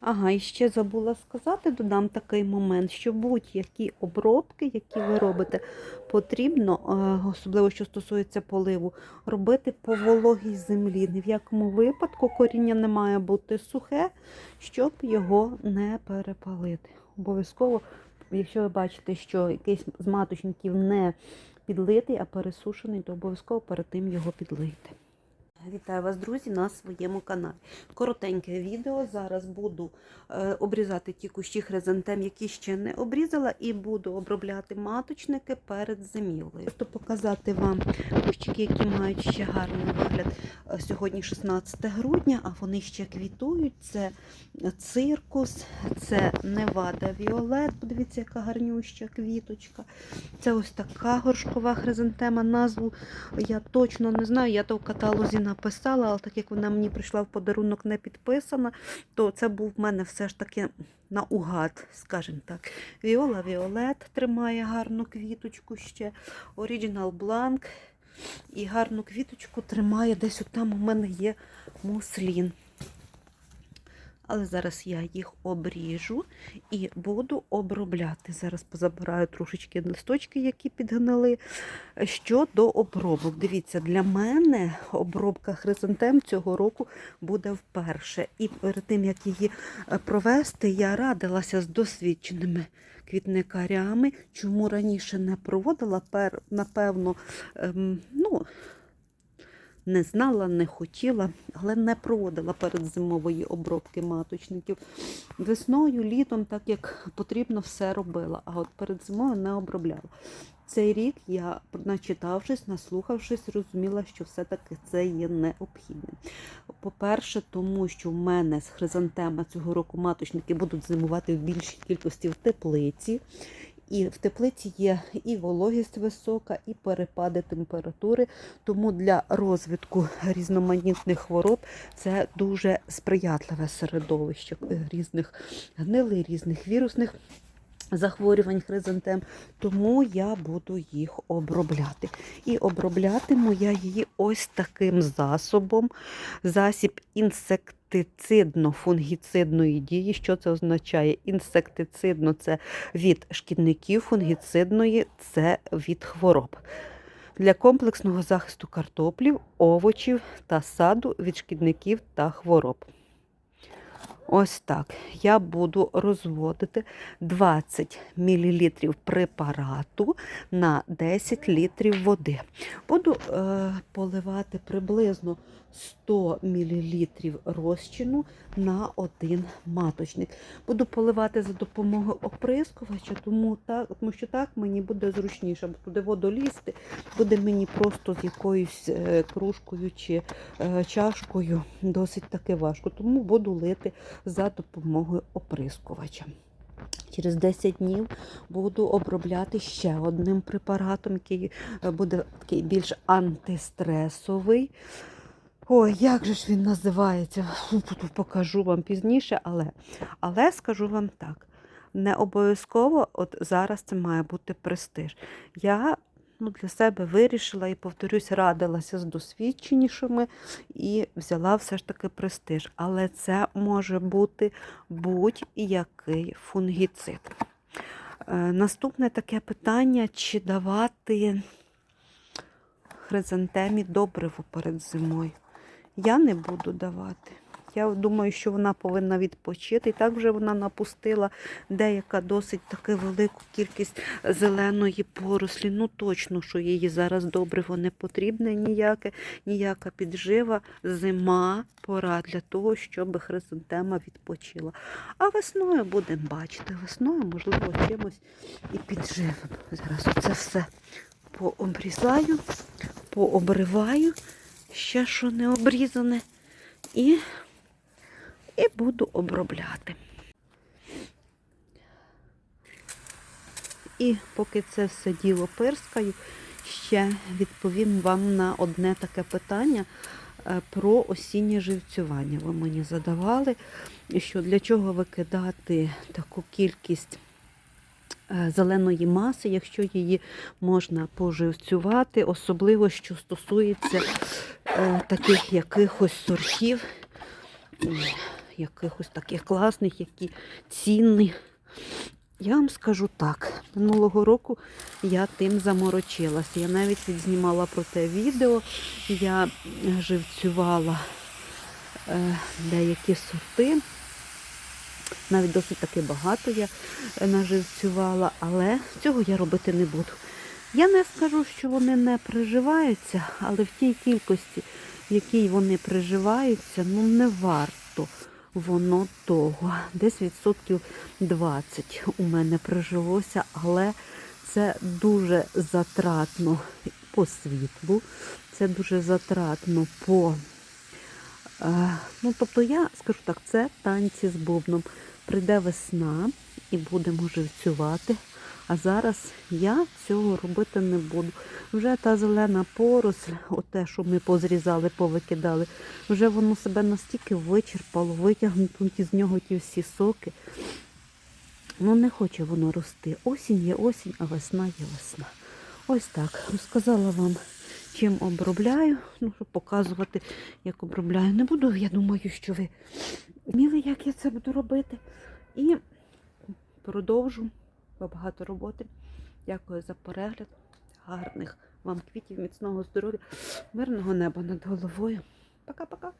Ага, і ще забула сказати, додам такий момент, що будь-які обробки, які ви робите, потрібно, е, особливо що стосується поливу, робити по вологій землі. Ні в якому випадку коріння не має бути сухе, щоб його не перепалити. Обов'язково, якщо ви бачите, що якийсь з маточників не підлитий, а пересушений, то обов'язково перед тим його підлийте. Вітаю вас, друзі, на своєму каналі. Коротеньке відео. Зараз буду е, обрізати ті кущі хризантем, які ще не обрізала, і буду обробляти маточники перед зимівлею. Просто показати вам кущики, які мають ще гарний вигляд. Е, Сьогодні 16 грудня, а вони ще квітують. Це циркус, це Невада Віолет. Подивіться, яка гарнюща квіточка. Це ось така горшкова хризантема. Назву я точно не знаю. Я то в каталозі написала, але так як вона мені прийшла в подарунок не підписана, то це був в мене все ж таки наугад, скажімо так. Віола Віолет тримає гарну квіточку ще. Оригінал Бланк. І гарну квіточку тримає десь отам там у мене є муслін. Але зараз я їх обріжу і буду обробляти. Зараз позабираю трошечки листочки, які підгнили. Щодо обробок, дивіться, для мене обробка хризантем цього року буде вперше. І перед тим, як її е, провести, я радилася з досвідченими квітникарями. Чому раніше не проводила, напевно, ем, ну, не знала, не хотіла, але не проводила перед зимової обробки маточників. Весною, літом, так як потрібно, все робила, а от перед зимою не обробляла. Цей рік я, начитавшись, наслухавшись, розуміла, що все-таки це є необхідним. По-перше, тому що в мене з хризантема цього року маточники будуть зимувати в більшій кількості в теплиці. І в теплиці є і вологість висока, і перепади температури. Тому для розвитку різноманітних хвороб це дуже сприятливе середовище е, різних гнилий, різних вірусних захворювань хризантем. Тому я буду їх обробляти. І оброблятиму я її ось таким засобом. Засіб інсект інсектицидно-фунгіцидної дії. Що це означає? Інсектицидно це від шкідників, фунгіцидної це від хвороб. Для комплексного захисту картоплів, овочів та саду від шкідників та хвороб. Ось так. Я буду розводити 20 мл препарату на 10 літрів води. Буду е, поливати приблизно 100 мл розчину на один маточник. Буду поливати за допомогою оприскувача, тому, так, тому що так мені буде зручніше, бо туди воду лізти буде мені просто з якоюсь е, кружкою чи е, чашкою досить таки важко. Тому буду лити за допомогою оприскувача. Через 10 днів буду обробляти ще одним препаратом, який е, буде такий більш антистресовий. Ой, як же ж він називається? Покажу вам пізніше, але, але скажу вам так: не обов'язково от зараз це має бути престиж. Я ну, для себе вирішила і, повторюсь, радилася з досвідченішими і взяла все ж таки престиж. Але це може бути будь-який фунгіцид. Е, Наступне таке питання: чи давати хризантемі добриво перед зимою? Я не буду давати. Я думаю, що вона повинна відпочити. І так вже вона напустила деяка досить таки велику кількість зеленої порослі. Ну точно, що їй зараз добриво не потрібне ніяке, ніяка піджива. Зима, пора для того, щоб хризантема відпочила. А весною будемо бачити. Весною, можливо, чимось і підживимо. Зараз оце все пообрізаю, пообриваю, ще що не обрізане. І і буду обробляти. І поки це все діло пирскаю, ще відповім вам на одне таке питання е, про осіннє живцювання. Ви мені задавали, що для чого викидати таку кількість е, зеленої маси, якщо її можна поживцювати, особливо що стосується е, таких якихось сортів якихось таких класних, які цінні. Я вам скажу так, минулого року я тим заморочилася. Я навіть відзнімала про те відео, я живцювала е, деякі сорти. Навіть досить таки багато я е, наживцювала, але цього я робити не буду. Я не скажу, що вони не приживаються, але в тій кількості, в якій вони приживаються, ну не варто воно того. Десь відсотків 20 у мене прижилося, але це дуже затратно по світлу, це дуже затратно по. Е, Ну, тобто я скажу так, це танці з бубном. Прийде весна і будемо живцювати. А зараз я цього робити не буду. Вже та зелена поросль, оте, що ми позрізали, повикидали, вже воно себе настільки вичерпало, витягнуті з нього ті всі соки. Ну, не хоче воно рости. Осінь є осінь, а весна є весна. Ось так. Розказала вам, чим обробляю, ну, щоб показувати, як обробляю. Не буду, я думаю, що ви вміли, як я це буду робити. І продовжу багато роботи. Дякую за перегляд. Гарних вам квітів, міцного здоров'я, мирного неба над головою. Пока-пока.